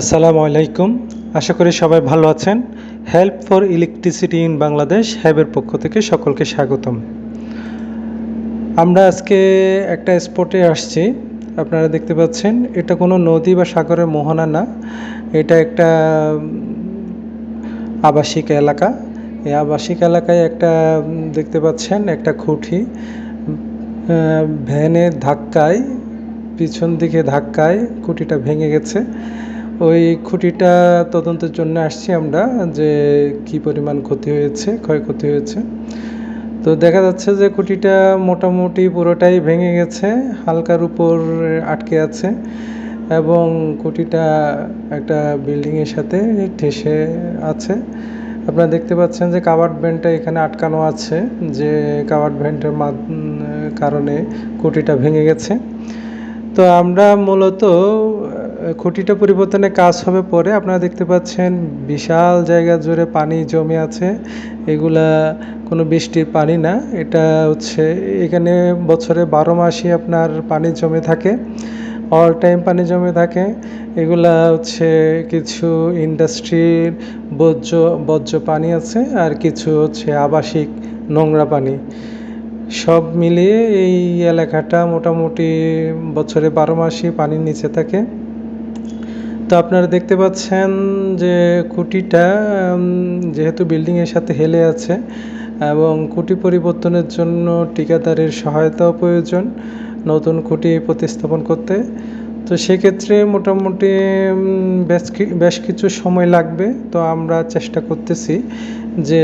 আসসালামু আলাইকুম। আশা করি সবাই ভালো আছেন। Help for electricity in Bangladesh হ্যাবের পক্ষ থেকে সকলকে স্বাগতম। আমরা আজকে একটা স্পটে আসছি। আপনারা দেখতে পাচ্ছেন, এটা কোনো নদী বা সাগরের মোহনা না। এটা একটা আবাসিক এলাকা। এই আবাসিক এলাকায় একটা দেখতে পাচ্ছেন, একটা খুঁটি ভ্যানের ধাক্কায়, পিছন দিকে ধাক্কায় খুঁটিটা ভেঙে গেছে। ওই খুঁটিটা তদন্তের জন্য আসছি আমরা যে কি পরিমাণ ক্ষতি হয়েছে, ক্ষয়ক্ষতি হয়েছে। তো দেখা যাচ্ছে যে খুঁটিটা মোটামুটি পুরোটাই ভেঙে গেছে, হালকার উপর আটকে আছে এবং খুঁটিটা একটা বিল্ডিংয়ের সাথে ঠেসে আছে। আপনারা দেখতে পাচ্ছেন যে কাভার্ড ভ্যানটা এখানে আটকানো আছে, যে কাভার্ড ভ্যানটার কারণে খুঁটিটা ভেঙে গেছে। তো আমরা মূলত খুঁটিটা পরিবর্তনের কাজ হবে পরে। আপনারা দেখতে পাচ্ছেন বিশাল জায়গা জুড়ে পানি জমে আছে। এগুলা কোনো বৃষ্টির পানি না। এটা হচ্ছে এখানে বছরে বারো মাসই আপনার পানি জমে থাকে। অল টাইম পানি জমে থাকে। এগুলা হচ্ছে কিছু ইন্ডাস্ট্রির বর্জ্য বর্জ্য পানি আছে আর কিছু হচ্ছে আবাসিক নোংরা পানি। সব মিলিয়ে এই এলাকাটা মোটামুটি বছরে বারো মাসই পানির নিচে থাকে। তো আপনারা দেখতে পাচ্ছেন যে খুঁটিটা যেহেতু বিল্ডিংয়ের সাথে হেলে আছে এবং খুঁটি পরিবর্তনের জন্য ঠিকাদারের সহায়তাও প্রয়োজন নতুন খুঁটি প্রতিস্থাপন করতে। তো সেক্ষেত্রে মোটামুটি বেশ কিছু সময় লাগবে। তো আমরা চেষ্টা করতেছি যে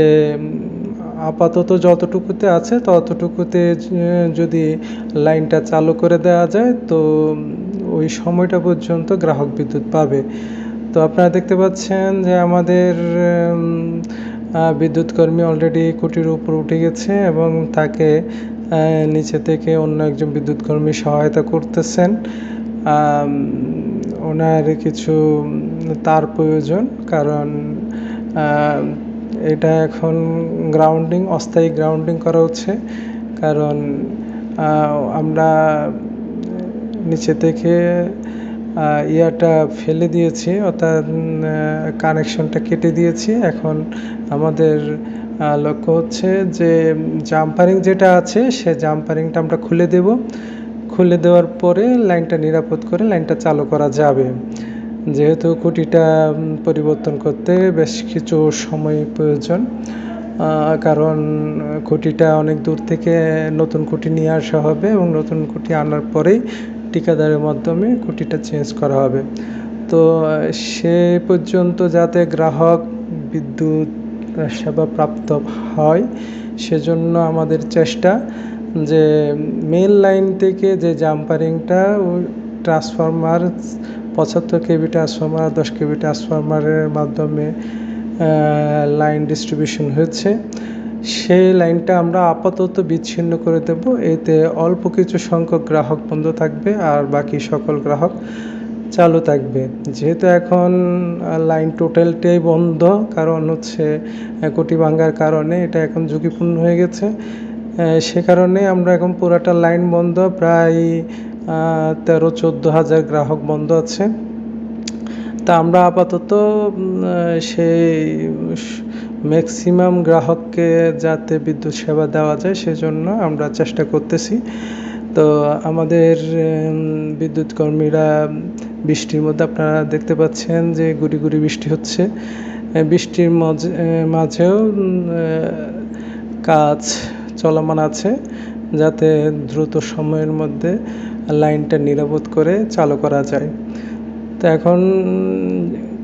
আপাতত যতটুকুতে আছে, ততটুকুতে যদি লাইনটা চালু করে দেওয়া যায়, তো ওই সময়টা পর্যন্ত গ্রাহক বিদ্যুৎ পাবে। তো আপনারা দেখতে পাচ্ছেন যে আমাদের বিদ্যুৎ কর্মী অলরেডি কুটির উপর উঠে গেছে এবং তাকে নিচে থেকে অন্য একজন বিদ্যুৎ কর্মী সহায়তা করতেছেন। ওনার কিছু তার প্রয়োজন, কারণ এটা এখন গ্রাউন্ডিং অস্থায়ী গ্রাউন্ডিং করা হচ্ছে। কারণ আমরা নিচে থেকে ইয়াটা ফেলে দিয়েছি, অর্থাৎ কানেকশনটা কেটে দিয়েছি। এখন আমাদের লক্ষ্য হচ্ছে যে জাম্পারিং যেটা আছে, সে জাম্পারিংটা আমরা খুলে দেব। খুলে দেওয়ার পরে লাইনটা নিরাপদ করে লাইনটা চালু করা যাবে। যেহেতু খুঁটিটা পরিবর্তন করতে বেশ কিছু সময় প্রয়োজন কারণ খুঁটিটা অনেক দূর থেকে নতুন খুঁটি নিয়ে আসা হবে এবং নতুন খুঁটি আনার পরেই ঠিকাদারের মাধ্যমে খুঁটিটা চেঞ্জ করা হবে। তো, সে পর্যন্ত যাতে গ্রাহক বিদ্যুৎ সেবা প্রাপ্ত হয়, সেজন্য আমাদের চেষ্টা যে মেন লাইন থেকে যে জাম্পারিংটা ট্রান্সফরমার পঁচাত্তর কেবি ট্রান্সফরমার দশ কেবি ট্রান্সফরমারের মাধ্যমে লাইন ডিস্ট্রিবিউশন হয়েছে। সেই লাইনটা আমরা আপাতত বিচ্ছিন্ন করে দেব। এতে অল্প কিছু সংখ্যক গ্রাহক বন্ধ থাকবে আর বাকি সকল গ্রাহক চালু থাকবে। যেহেতু এখন লাইন টোটালটাই বন্ধ, কারণ হচ্ছে কোটি ভাঙ্গার কারণে এটা এখন ঝুঁকিপূর্ণ হয়ে গেছে। সে কারণে আমরা এখন পুরাটা লাইন বন্ধ। প্রায় তেরো চোদ্দ হাজার গ্রাহক বন্ধ আছে। তা আমরা আপাতত সেই ম্যাক্সিমাম গ্রাহককে যাতে বিদ্যুৎ সেবা দেওয়া যায় সেজন্য আমরা চেষ্টা করতেছি। তো আমাদের বিদ্যুৎ কর্মীরা বৃষ্টির মধ্যে আপনারা দেখতে পাচ্ছেন যে গুড়ি গুড়ি বৃষ্টি হচ্ছে। বৃষ্টির মাঝে মাঝেও কাজ চলমান আছে যাতে দ্রুত সময়ের মধ্যে লাইনটা নিরাপদ করে চালু করা যায়। তো এখন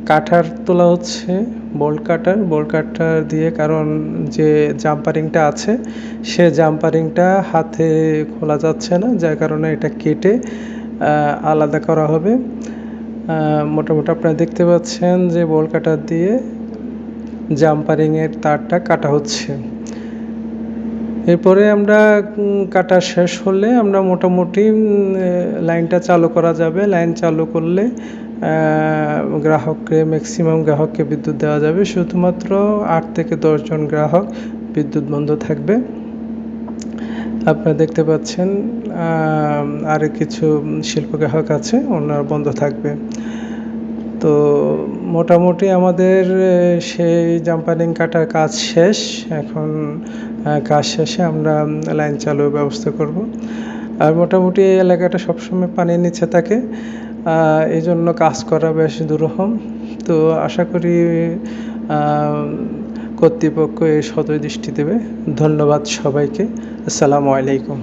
কাঠার তোলা হচ্ছে বোল্ট কাটার। বোল্ট কাটার দিয়ে কারণ যে জাম্পারিংটা আছে, সে জাম্পারিংটা হাতে খোলা যাচ্ছে না, যার কারণে এটা কেটে আলাদা করা হবে। মোটামুটি আপনারা দেখতে পাচ্ছেন যে বোল্ট কাটার দিয়ে জাম্পারিংয়ের তারটা কাটা হচ্ছে। এরপরে আমরা কাটা শেষ হলে আমরা মোটামুটি লাইনটা চালু করা যাবে। লাইন চালু করলে গ্রাহককে ম্যাক্সিমাম গ্রাহককে বিদ্যুৎ দেওয়া যাবে। শুধুমাত্র আট থেকে দশজন গ্রাহক বিদ্যুৎ বন্ধ থাকবে। আপনারা দেখতে পাচ্ছেন আর কিছু শিল্প গ্রাহক আছে, ওনারা বন্ধ থাকবে। তো মোটামুটি আমাদের সেই জাম্পারিং কাটার কাজ শেষ। এখন কাজ শেষে আমরা লাইন চালুর ব্যবস্থা করব। আর মোটামুটি এই এলাকাটা সবসময় পানির নিচে থাকে। এই জন্য কাজ করা বেশ দুরূহম তো আশা করি কর্তৃপক্ষ এই সদয় দৃষ্টি দেবে। ধন্যবাদ সবাইকে। আসসালামু আলাইকুম।